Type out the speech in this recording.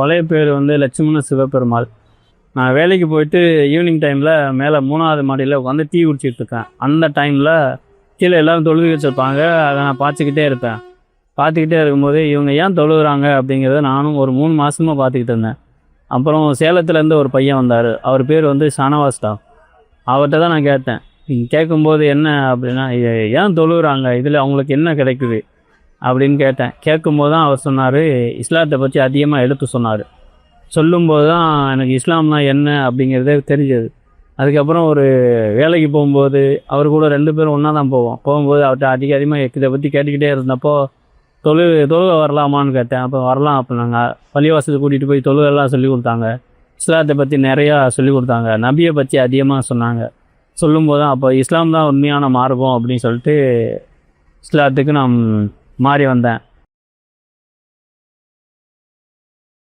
பழைய பேர் வந்து லட்சுமண சிவபெருமாள். நான் வேலைக்கு போயிட்டு ஈவினிங் டைமில் மேலே மூணாவது மாடியில் உட்காந்து டீ குடிச்சிட்டு இருக்கேன். அந்த டைமில் கீழே எல்லோரும் தொழுது வச்சுருப்பாங்க. அதை நான் பார்த்துக்கிட்டே இருப்பேன். பார்த்துக்கிட்டே இருக்கும்போது இவங்க ஏன் தொழுகிறாங்க அப்படிங்கிறத நானும் ஒரு மூணு மாதமாக பார்த்துக்கிட்டு இருந்தேன். அப்புறம் சேலத்துலேருந்து ஒரு பையன் வந்தார். அவர் பேர் வந்து ஷானவாஸ்டா அவர்கிட்ட தான் நான் கேட்டேன். நீங்கள் கேட்கும்போது என்ன அப்படின்னா ஏன் தொழுகிறாங்க? இதில் அவங்களுக்கு என்ன கிடைக்குது? அப்படின்னு கேட்டேன். கேட்கும்போது தான் அவர் சொன்னார் இஸ்லாத்தை பற்றி அதிகமாக எடுத்து சொன்னார். சொல்லும்போது தான் எனக்கு இஸ்லாம்னா என்ன அப்படிங்கிறதே தெரிஞ்சது. அதுக்கப்புறம் ஒரு வேலைக்கு போகும்போது அவர் கூட ரெண்டு பேரும் ஒன்றா தான் போவோம். போகும்போது அவர்கிட்ட அதிக அதிகமாக இதை பற்றி கேட்டுக்கிட்டே இருந்தப்போ தொழு தொழுக வரலாமான்னு கேட்டேன். அப்போ வரலாம் அப்படின்னாங்க பள்ளிவாசலுக்கு கூட்டிகிட்டு போய் தொழுகெல்லாம் சொல்லி கொடுத்தாங்க. இஸ்லாத்தை பற்றி நிறையா சொல்லி கொடுத்தாங்க. நபியை பற்றி அதிகமாக சொன்னாங்க. சொல்லும்போது தான் அப்போ இஸ்லாம் தான் உண்மையான மார்க்கம் அப்படின்னு சொல்லிட்டு இஸ்லாத்துக்கு நான் மாறி வந்தேன்.